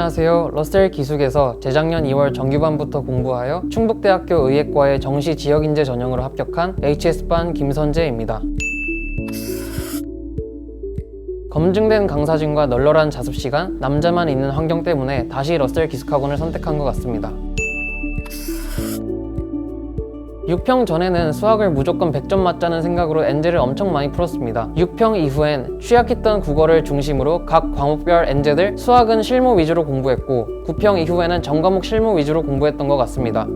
안녕하세요. 러셀 기숙에서 재작년 2월 정규반부터 공부하여 충북대학교 의예과의 정시 지역인재 전형으로 합격한 HS반 김선재입니다. 검증된 강사진과 널널한 자습 시간, 남자만 있는 환경 때문에 다시 러셀 기숙학원을 선택한 것 같습니다. 6평 전에는 수학을 무조건 100점 맞자는 생각으로 엔제를 엄청 많이 풀었습니다. 6평 이후엔 취약했던 국어를 중심으로 각 과목별 엔제들 수학은 실무 위주로 공부했고 9평 이후에는 전과목 실무 위주로 공부했던 것 같습니다.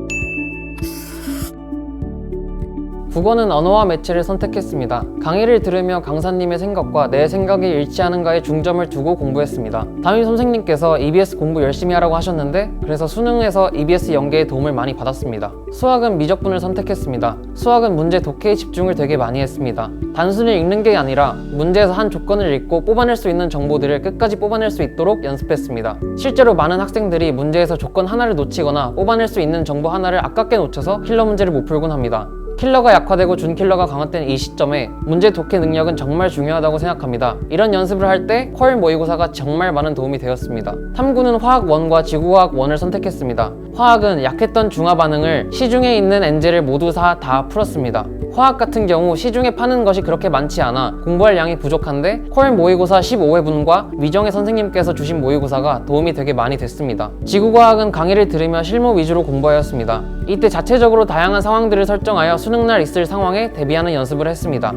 국어는 언어와 매체를 선택했습니다. 강의를 들으며 강사님의 생각과 내 생각이 일치하는가에 중점을 두고 공부했습니다. 담임 선생님께서 EBS 공부 열심히 하라고 하셨는데 그래서 수능에서 EBS 연계에 도움을 많이 받았습니다. 수학은 미적분을 선택했습니다. 수학은 문제 독해에 집중을 되게 많이 했습니다. 단순히 읽는 게 아니라 문제에서 한 조건을 읽고 뽑아낼 수 있는 정보들을 끝까지 뽑아낼 수 있도록 연습했습니다. 실제로 많은 학생들이 문제에서 조건 하나를 놓치거나 뽑아낼 수 있는 정보 하나를 아깝게 놓쳐서 킬러 문제를 못 풀곤 합니다. 킬러가 약화되고 준킬러가 강화된 이 시점에 문제 독해 능력은 정말 중요하다고 생각합니다. 이런 연습을 할 때 퀄 모의고사가 정말 많은 도움이 되었습니다. 탐구는 화학 1과 지구화학 1을 선택했습니다. 화학은 약했던 중화 반응을 시중에 있는 엔제를 모두 다 다 풀었습니다. 화학 같은 경우 시중에 파는 것이 그렇게 많지 않아 공부할 양이 부족한데 퀄 모의고사 15회분과 위정의 선생님께서 주신 모의고사가 도움이 되게 많이 됐습니다. 지구과학은 강의를 들으며 실무 위주로 공부하였습니다. 이때 자체적으로 다양한 상황들을 설정하여 수능날 있을 상황에 대비하는 연습을 했습니다.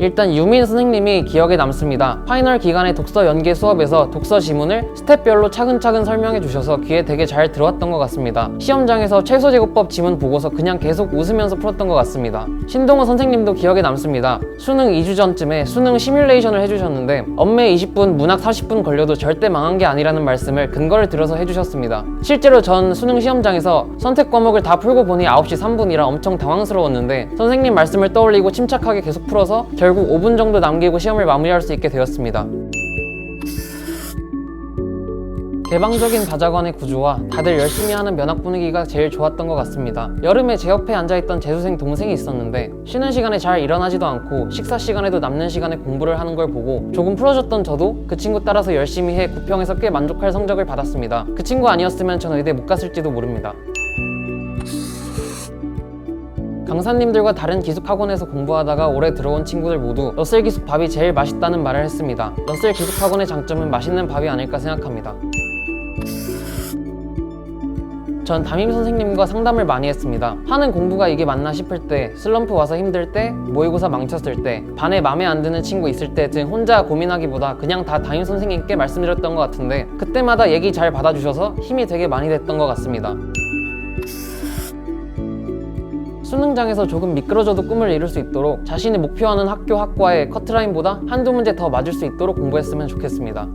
일단 유민 선생님이 기억에 남습니다. 파이널 기간의 독서 연계 수업에서 독서 지문을 스텝별로 차근차근 설명해 주셔서 귀에 되게 잘 들어왔던 것 같습니다. 시험장에서 최소 제곱법 지문 보고서 그냥 계속 웃으면서 풀었던 것 같습니다. 신동호 선생님도 기억에 남습니다. 수능 2주 전쯤에 수능 시뮬레이션을 해주셨는데 엄매 20분, 문학 40분 걸려도 절대 망한 게 아니라는 말씀을 근거를 들어서 해주셨습니다. 실제로 전 수능 시험장에서 선택 과목을 다 풀고 보니 9시 3분이라 엄청 당황스러웠는데 선생님 말씀을 떠올리고 침착하게 계속 풀어서 결국 5분 정도 남기고 시험을 마무리할 수 있게 되었습니다. 개방적인 다자관의 구조와 다들 열심히 하는 면학 분위기가 제일 좋았던 것 같습니다. 여름에 제 옆에 앉아있던 재수생 동생이 있었는데 쉬는 시간에 잘 일어나지도 않고 식사 시간에도 남는 시간에 공부를 하는 걸 보고 조금 풀어줬던 저도 그 친구 따라서 열심히 해 9평에서 꽤 만족할 성적을 받았습니다. 그 친구 아니었으면 전 의대 못 갔을지도 모릅니다. 강사님들과 다른 기숙학원에서 공부하다가 올해 들어온 친구들 모두 러셀 기숙 밥이 제일 맛있다는 말을 했습니다. 러셀 기숙학원의 장점은 맛있는 밥이 아닐까 생각합니다. 전 담임 선생님과 상담을 많이 했습니다. 하는 공부가 이게 맞나 싶을 때, 슬럼프 와서 힘들 때, 모의고사 망쳤을 때, 반에 맘에 안 드는 친구 있을 때 등 혼자 고민하기보다 그냥 다 담임 선생님께 말씀드렸던 것 같은데 그때마다 얘기 잘 받아주셔서 힘이 되게 많이 됐던 것 같습니다. 수능장에서 조금 미끄러져도 꿈을 이룰 수 있도록 자신이 목표하는 학교 학과의 커트라인보다 한두 문제 더 맞을 수 있도록 공부했으면 좋겠습니다.